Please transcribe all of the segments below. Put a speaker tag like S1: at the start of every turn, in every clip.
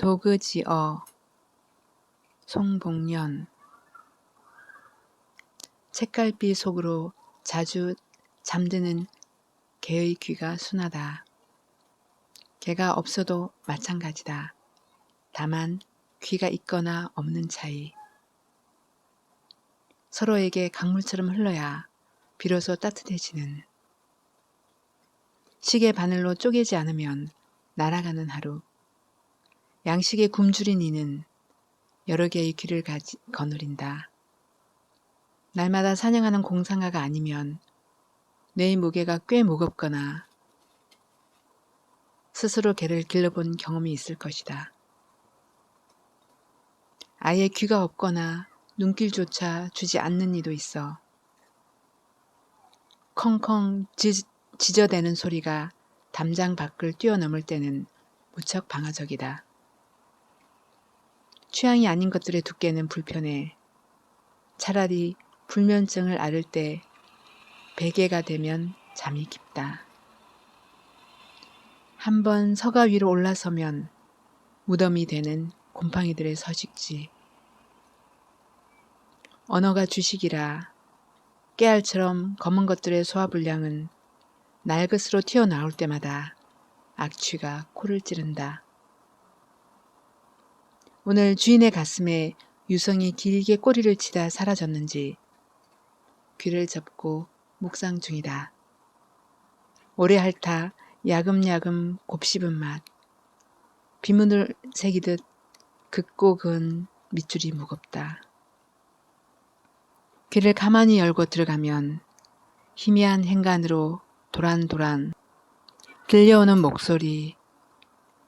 S1: 도그지어 송봉년 책갈피 속으로 자주 잠드는 개의 귀가 순하다. 개가 없어도 마찬가지다. 다만 귀가 있거나 없는 차이. 서로에게 강물처럼 흘러야 비로소 따뜻해지는 시계 바늘로 쪼개지 않으면 날아가는 하루. 양식의 굶주린 이는 여러 개의 귀를 가지, 거느린다. 날마다 사냥하는 공상가가 아니면 뇌의 무게가 꽤 무겁거나 스스로 개를 길러본 경험이 있을 것이다. 아예 귀가 없거나 눈길조차 주지 않는 이도 있어. 컹컹 지, 지저대는 소리가 담장 밖을 뛰어넘을 때는 무척 방어적이다. 취향이 아닌 것들의 두께는 불편해. 차라리 불면증을 앓을 때 베개가 되면 잠이 깊다. 한번 서가 위로 올라서면 무덤이 되는 곰팡이들의 서식지. 언어가 주식이라 깨알처럼 검은 것들의 소화 불량은 날것으로 튀어나올 때마다 악취가 코를 찌른다. 오늘 주인의 가슴에 유성이 길게 꼬리를 치다 사라졌는지 귀를 접고 묵상 중이다. 오래 핥아 야금야금 곱씹은 맛. 비문을 새기듯 긋고 근 밑줄이 무겁다. 귀를 가만히 열고 들어가면 희미한 행간으로 도란도란 들려오는 목소리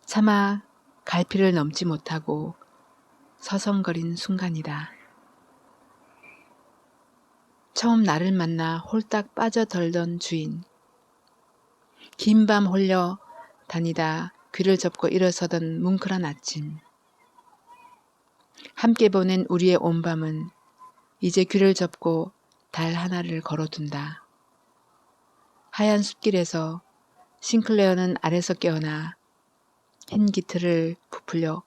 S1: 차마 갈피를 넘지 못하고 서성거린 순간이다. 처음 나를 만나 홀딱 빠져들던 주인. 긴 밤 홀려 다니다 귀를 접고 일어서던 뭉클한 아침. 함께 보낸 우리의 온 밤은 이제 귀를 접고 달 하나를 걸어둔다. 하얀 숲길에서 싱클레어는 아래서 깨어나 흰 깃털을 부풀려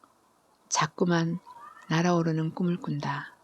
S1: 자꾸만 날아오르는 꿈을 꾼다.